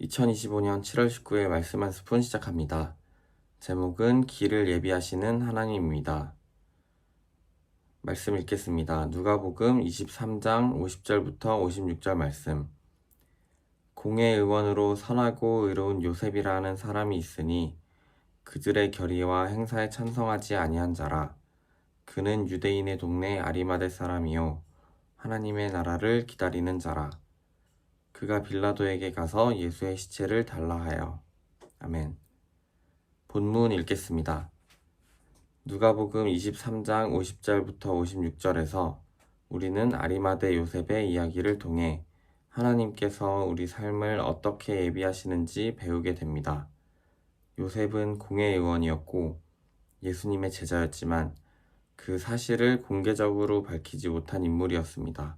2025년 7월 19일 말씀 한 스푼 시작합니다. 제목은 길을 예비하시는 하나님입니다. 말씀 읽겠습니다. 누가복음 23장 50절부터 56절 말씀. 공회 의원으로 선하고 의로운 요셉이라 하는 사람이 있으니 그들의 결의와 행사에 찬성하지 아니한 자라. 그는 유대인의 동네 아리마대 사람이요 하나님의 나라를 기다리는 자라. 그가 빌라도에게 가서 예수의 시체를 달라 하여. 아멘. 본문 읽겠습니다. 누가복음 23장 50절부터 56절에서 우리는 아리마대 요셉의 이야기를 통해 하나님께서 우리 삶을 어떻게 예비하시는지 배우게 됩니다. 요셉은 공회의원이었고 예수님의 제자였지만 그 사실을 공개적으로 밝히지 못한 인물이었습니다.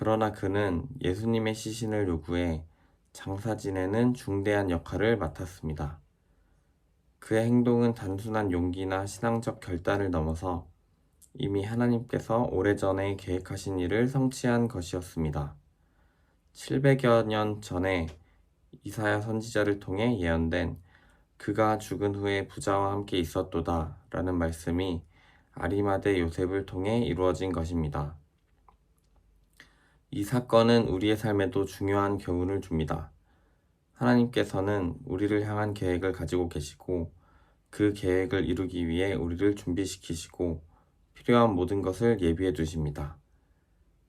그러나 그는 예수님의 시신을 요구해 장사 지내는 중대한 역할을 맡았습니다. 그의 행동은 단순한 용기나 신앙적 결단을 넘어서 이미 하나님께서 오래전에 계획하신 일을 성취한 것이었습니다. 700여 년 전에 이사야 선지자를 통해 예언된 그가 죽은 후에 부자와 함께 있었도다 라는 말씀이 아리마대 요셉을 통해 이루어진 것입니다. 이 사건은 우리의 삶에도 중요한 교훈을 줍니다. 하나님께서는 우리를 향한 계획을 가지고 계시고 그 계획을 이루기 위해 우리를 준비시키시고 필요한 모든 것을 예비해 두십니다.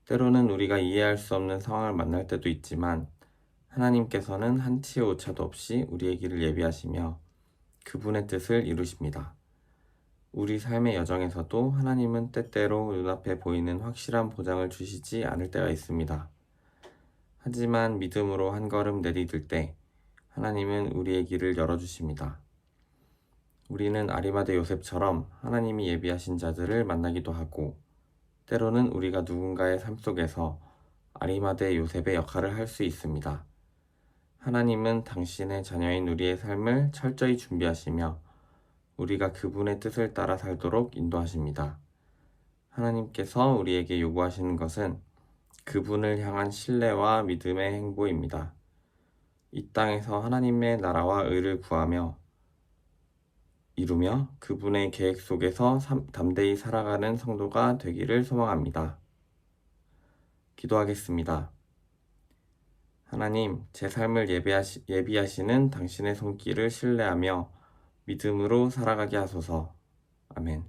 때로는 우리가 이해할 수 없는 상황을 만날 때도 있지만 하나님께서는 한치의 오차도 없이 우리의 길을 예비하시며 그분의 뜻을 이루십니다. 우리 삶의 여정에서도 하나님은 때때로 눈앞에 보이는 확실한 보장을 주시지 않을 때가 있습니다. 하지만 믿음으로 한 걸음 내디딜 때 하나님은 우리의 길을 열어주십니다. 우리는 아리마대 요셉처럼 하나님이 예비하신 자들을 만나기도 하고 때로는 우리가 누군가의 삶 속에서 아리마대 요셉의 역할을 할 수 있습니다. 하나님은 당신의 자녀인 우리의 삶을 철저히 준비하시며 우리가 그분의 뜻을 따라 살도록 인도하십니다. 하나님께서 우리에게 요구하시는 것은 그분을 향한 신뢰와 믿음의 행보입니다. 이 땅에서 하나님의 나라와 의를 구하며 이루며 그분의 계획 속에서 담대히 살아가는 성도가 되기를 소망합니다. 기도하겠습니다. 하나님, 제 삶을 예비하시, 예비하시는 당신의 손길을 신뢰하며 믿음으로 살아가게 하소서. 아멘.